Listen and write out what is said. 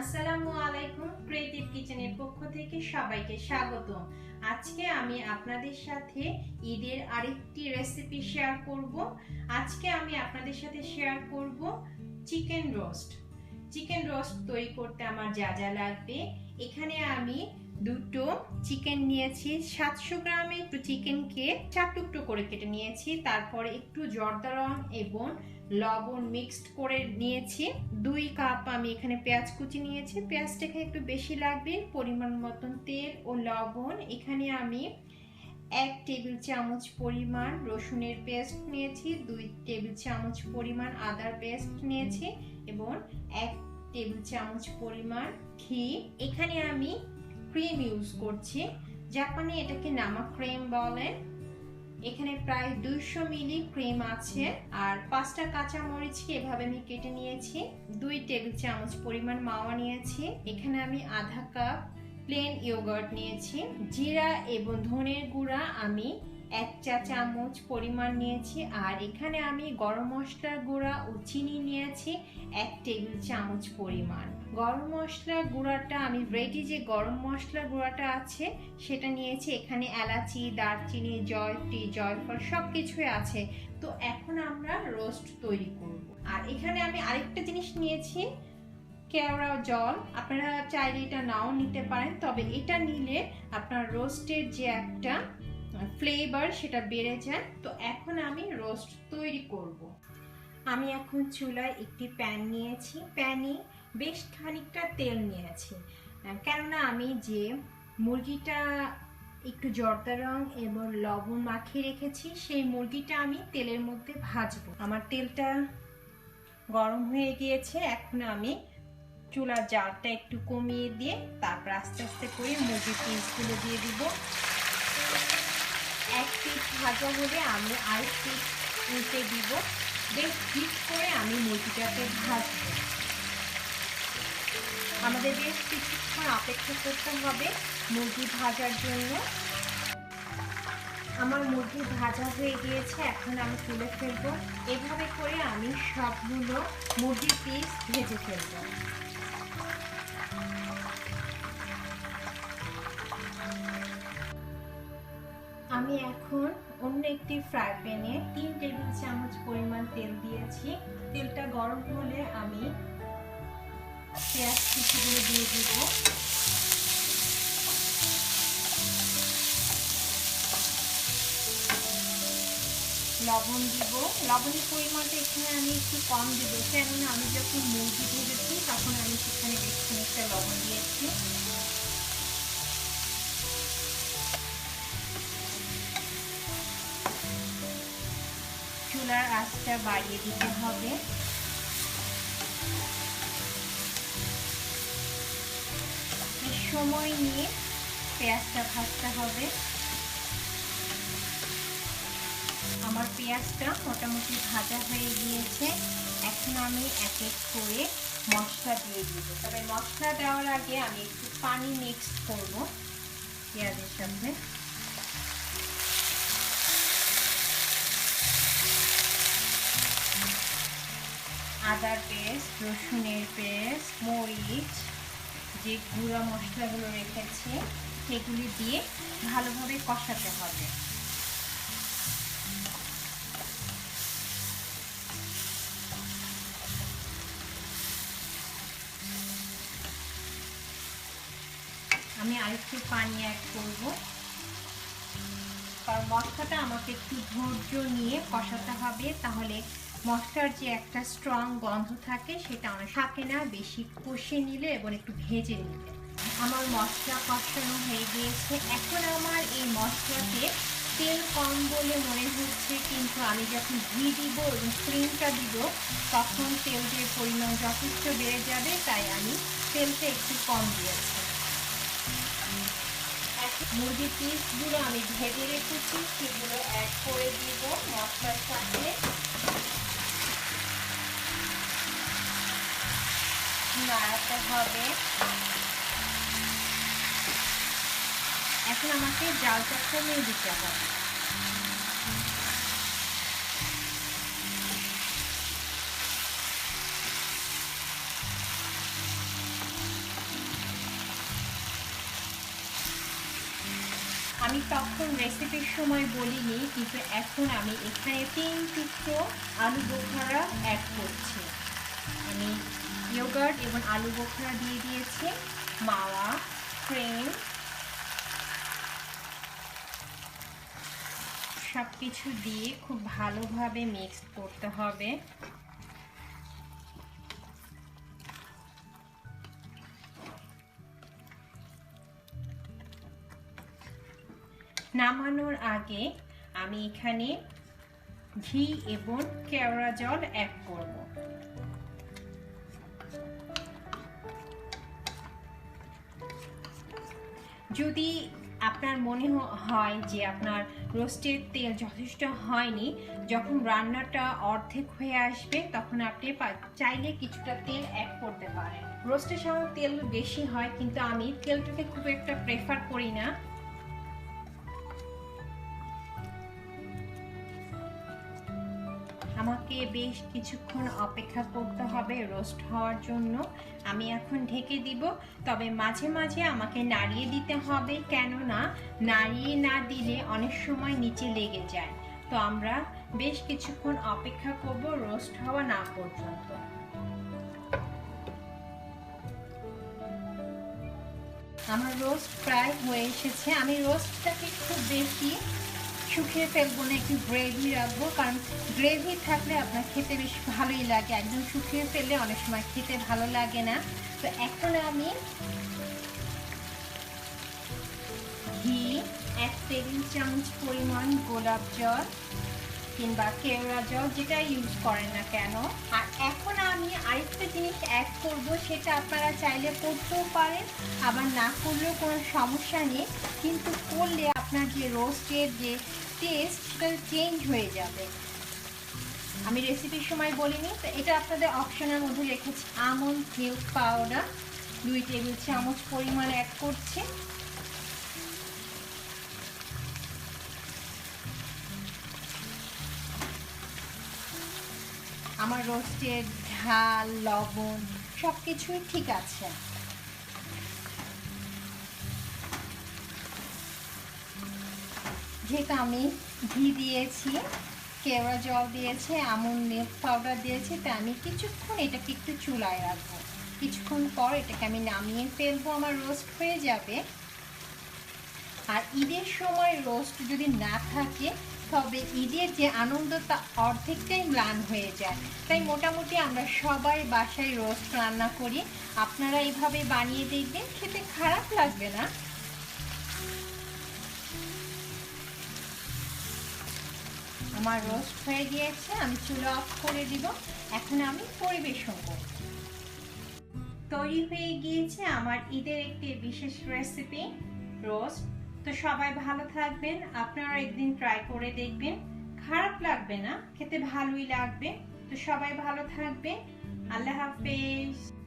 আসসালামু আলাইকুম, ক্রিয়েটিভ কিচেনের পক্ষ থেকে সবাইকে স্বাগত আজকে আমি আপনাদের সাথে ঈদের আরেকটি রেসিপি শেয়ার করব। আজকে আমি আপনাদের সাথে শেয়ার করব চিকেন রোস্ট চিকেন রোস্ট তৈরি করতে আমার যা যা লাগবে। এখানে আমি দুটো চিকেন নিয়েছি, সাতশো গ্রামে একটু চিকেনকে চার টুকরো করে কেটে নিয়েছি, তারপরে একটু জর্দা রং এবং লবণ মিক্সড করে নিয়েছি। দুই কাপ আমি এখানে পেঁয়াজ কুচি নিয়েছি, পেঁয়াজটাকে একটু বেশি লাগবে, পরিমাণ মতন তেল ও লবণ। এখানে আমি এক টেবিল চামচ পরিমাণ রসুনের পেস্ট নিয়েছি, দুই টেবিল চামচ পরিমাণ আদার পেস্ট নিয়েছি এবং এক টেবিল চামচ পরিমাণ ঘি। এখানে আমি ক্রিম ইউজ করছি। জাপানে এটাকে নামা ক্রিম বলে। এখানে প্রায় দুইশো মিলি ক্রিম আছে। আর পাঁচটা কাঁচা মরিচকে এভাবে আমি কেটে নিয়েছি? দুই টেবিল চামচ পরিমাণ মাওয়া নিয়েছি। এখানে আমি আধা কাপ প্লেন ইয়োগার্ট নিয়েছি। জিরা এবং ধনের গুঁড়া আমি এক চা চামচ পরিমাণ নিয়েছি, আর এখানে আমি গরম মশলার গুঁড়া ও চিনি নিয়েছি এক টেবিল চামচ পরিমাণ। গরম মশলার গুঁড়াটা, আমি রেডি যে গরম মশলার গুঁড়াটা আছে, সেটা নিয়েছি। এখানে এলাচি, দারচিনি, জয়ত্রী, জয়ফল সব কিছুই আছে। তো এখন আমরা রোস্ট তৈরি করব। আর এখানে আমি আরেকটা জিনিস নিয়েছি, কেওড়া জল। আপনারা চাইলে এটা নাও নিতে পারেন, তবে এটা নিলে আপনার রোস্টের যে একটা ফ্লেভার সেটা বেড়ে যায়। তো এখন আমি রোস্ট তৈরি করব। আমি এখন চুলায় একটি প্যান নিয়েছি। প্যানে বেশ খানিকটা তেল নিয়েছি। কেননা আমি যে মুরগিটা একটু জর্দা রং এবং লবণ মাখিয়ে রেখেছি, সেই মুরগিটা আমি তেলের মধ্যে ভাজবো। আমার তেলটা গরম হয়ে গিয়েছে। এখন আমি চুলার জালটা একটু কমিয়ে দিয়ে তারপর আস্তে আস্তে করে মুরগির পিসগুলো দিয়ে দিব। এক পিস ভাজা হলে আমি আরেক পিস উল্টে দিব। বেশ ডিপ করে আমি মুরগিটাকে ভাজবো। আমাদের বেশ কিছুক্ষণ অপেক্ষা করতে হবে মুরগি ভাজার জন্য। আমার মুরগি ভাজা হয়ে গিয়েছে, এখন আমি তুলে ফেলব। এভাবে করে আমি সবগুলো মুরগির পিস ভেজে ফেলব। আমি এখন অন্য একটি ফ্রাই প্যানে তিন টেবিল চামচ পরিমাণ তেল দিয়েছি। তেলটা গরম হলে আমি পেঁয়াজ কুচিগুলো দিয়ে দিব। লবণ দিব। লবণের পরিমাণটা এখানে আমি একটু কম দিব। কেননা আমি যখন মুরগি ভেজেছি তখন আমি সেখানে বেশ খানিকটা লবণ দিয়েছি। চুলার আঁচটা বাড়িয়ে দিতে হবে। সময় নিয়ে পেঁয়াজটা ভাজতে হবে। আমার পেঁয়াজটা মোটামুটি ভাজা হয়ে গিয়েছে। এখন আমি এক এক করে মশলা দিয়ে দিব। তবে মশলা দেওয়ার আগে আমি একটু পানি মিক্স করব পেঁয়াজের সাথে। আদার পেস্ট, রসুনের পেস্ট, মরিচ, যে গুঁড়া মশলাগুলো রেখেছে, সেগুলি দিয়ে ভালোভাবে কষাতে হবে। আমি আরেকটু পানি অ্যাড করব। কারণ মশলাটা আমাকে একটু ধৈর্য নিয়ে কষাতে হবে, তাহলে মশলার যে একটা স্ট্রং গন্ধ থাকে, সেটা আমার থাকে না, বেশি কষে নিলে এবং একটু ভেজে নিলে। আমার মশলা কষানো হয়ে গিয়েছে। এখন আমার এই মশলাতে তেল কম বলে মনে হচ্ছে, কিন্তু আমি যখন ঘি দিব এবং ক্রিমটা দিব, তখন তেলের পরিমাণ যথেষ্ট বেড়ে যাবে, তাই আমি তেলটা একটু কম দিয়েছি। মুরগির পিসগুলো আমি ভেজে রেখেছি, সেগুলো অ্যাড করে দিব মশলার সাথে। নাড়াতে হবে। এখন আমাকে জালটা কমিয়ে দিতে হবে। আমি তখন রেসিপির সময় বলিনি, কিন্তু এখন আমি এখানে তিন টুকরো আলু বোখারা অ্যাড করছি। ইয়োগার্ট এবং আলু বোখারা দিয়ে দিয়েছি, মাওয়া ক্রিম সব কিছু দিয়ে খুব ভালোভাবে মিক্স করতে হবে। নামানোর আগে আমি এখানে ঘি এবং কেওড়া জল অ্যাড করব। যদি আপনার মনে হয় যে আপনার রোস্টের তেল যথেষ্ট হয়নি, যখন রান্নাটা অর্ধেক হয়ে আসবে, তখন আপনি চাইলে কিছুটা তেল অ্যাড করতে পারেন। রোস্টের সময় তেল বেশি হয়, কিন্তু আমি তেলটাকে খুব একটা প্রেফার করি না। আমাকে বেশ কিছুক্ষণ অপেক্ষা করতে হবে রোস্ট হওয়ার জন্য। আমি এখন ঢেকে দিব। তবে মাঝে মাঝে আমাকে নাড়িয়ে দিতে হবে, কেননা নাড়িয়ে না দিলে অনেক সময় নিচে লেগে যায়। তো আমরা বেশ কিছুক্ষণ অপেক্ষা করব রোস্ট হওয়া না পর্যন্ত। আমার রোস্ট প্রায় হয়ে এসেছে। আমি রোস্টটাকে খুব বেশি শুকিয়ে ফেলব না, একটু গ্রেভি রাখব, কারণ গ্রেভি থাকলে আপনার খেতে বেশ ভালোই লাগে। একদম শুকিয়ে ফেললে অনেক সময় খেতে ভালো লাগে না। তো এখন আমি ঘি, এক টেবিল চামচ পরিমাণ গোলাপ জল কিংবা কেওড়া জল, যেটা ইউজ করে না কেন। আর আরেকটা জিনিস অ্যাড করব, সেটা আপনারা চাইলে করতেও পারেন। আবার না করলেও কোনো সমস্যা নেই। কিন্তু করলে আপনার যে রোস্টের যে টেস্ট সেটা চেঞ্জ হয়ে যাবে। আমি রেসিপির সময় বলিনি, তো এটা আপনাদের অপশনের মধ্যে রেখেছি। আমন্ড মিল্ক পাউডার দুই টেবিল চামচ পরিমাণ অ্যাড করছি। আমার রোস্টের ঝাল, লবণ সব কিছুই ঠিক আছে। যেহেতু আমি ঘি দিয়েছি, কেওড়া জল দিয়েছে আমন মিল্ক পাউডার দিয়েছি, তা আমি কিছুক্ষণ এটাকে একটু চুলায় রাখব। কিছুক্ষণ পর এটাকে আমি নামিয়ে ফেলব, আমার রোস্ট হয়ে যাবে। আর ঈদের সময় রোস্ট যদি না থাকে তবে ঈদের যে আনন্দ তা অর্ধেকটাই ম্লান হয়ে যায়। তাই মোটামুটি আমরা সবাই বাসায় রোস্ট রান্না করি। আপনারা এইভাবে বানিয়ে দেখবেন, খেতে খারাপ লাগবে না। আমার রোস্ট হয়ে গিয়েছে, আমি চুলো অফ করে দিব। এখন আমি পরিবেশন করব। তৈরি হয়ে গিয়েছে আমার ঈদের একটি বিশেষ রেসিপি রোস্ট। তো সবাই ভালো থাকবেন, আপনারা একদিন ট্রাই করে দেখবেন। খারাপ লাগবে না, খেতে ভালোই লাগবে। তো সবাই ভালো থাকবেন, আল্লাহ হাফেজ।